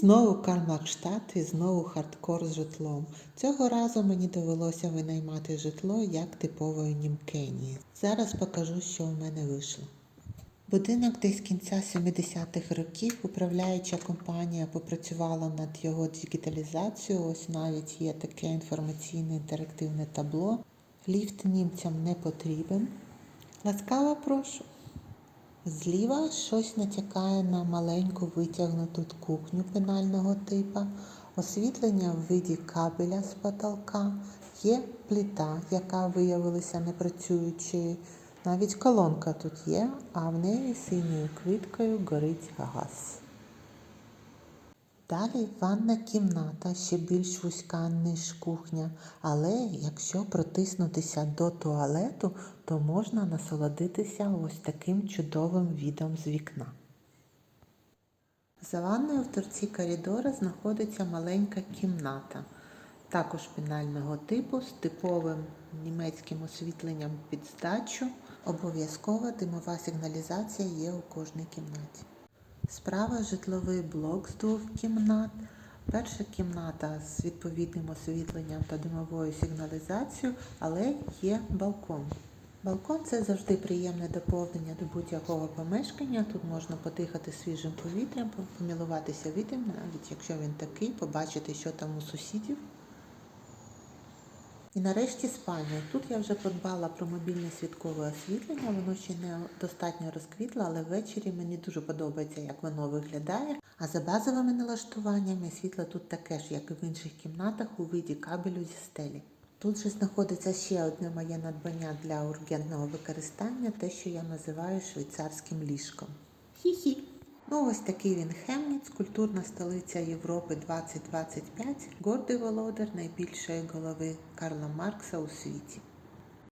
знову Кармакштадт і знову хардкор з житлом. Цього разу мені довелося винаймати житло як типової німкені. Зараз покажу, що в мене вийшло. Будинок десь кінця 70-х років управляюча компанія попрацювала над його дигіталізацією. Ось навіть є таке інформаційне інтерактивне табло. Ліфт німцям не потрібен. Ласкаво прошу. Зліва щось натякає на маленьку витягнуту кухню пенального типа, освітлення в виді кабеля з потолка, є плита, яка виявилася непрацюючою. Навіть колонка тут є, а в неї синьою квіткою горить газ. Далі ванна кімната ще більш вузька, ніж кухня, але якщо протиснутися до туалету, то можна насолодитися ось таким чудовим відом з вікна. За ванною в торці коридора знаходиться маленька кімната, також пенального типу з типовим німецьким освітленням під здачу. Обов'язкова димова сигналізація є у кожній кімнаті. Справа житловий блок з двох кімнат. Перша кімната з відповідним освітленням та димовою сигналізацією, але є балкон. Балкон це завжди приємне доповнення до будь-якого помешкання. Тут можна подихати свіжим повітрям, помілуватися видом, навіть якщо він такий, побачити, що там у сусідів. І нарешті спальня. Тут я вже подбала про мобільне світкове освітлення, воно ще не достатньо розквітло, але ввечері мені дуже подобається, як воно виглядає. А за базовими налаштуваннями світло тут таке ж, як і в інших кімнатах, у виді кабелю зі стелі. Тут же знаходиться ще одне моє надбання для ургентного використання, те, що я називаю швейцарським ліжком. Хі-хі. Ну, ось такий він Хемніц, культурна столиця Європи 2025, гордий володар найбільшої голови Карла Маркса у світі.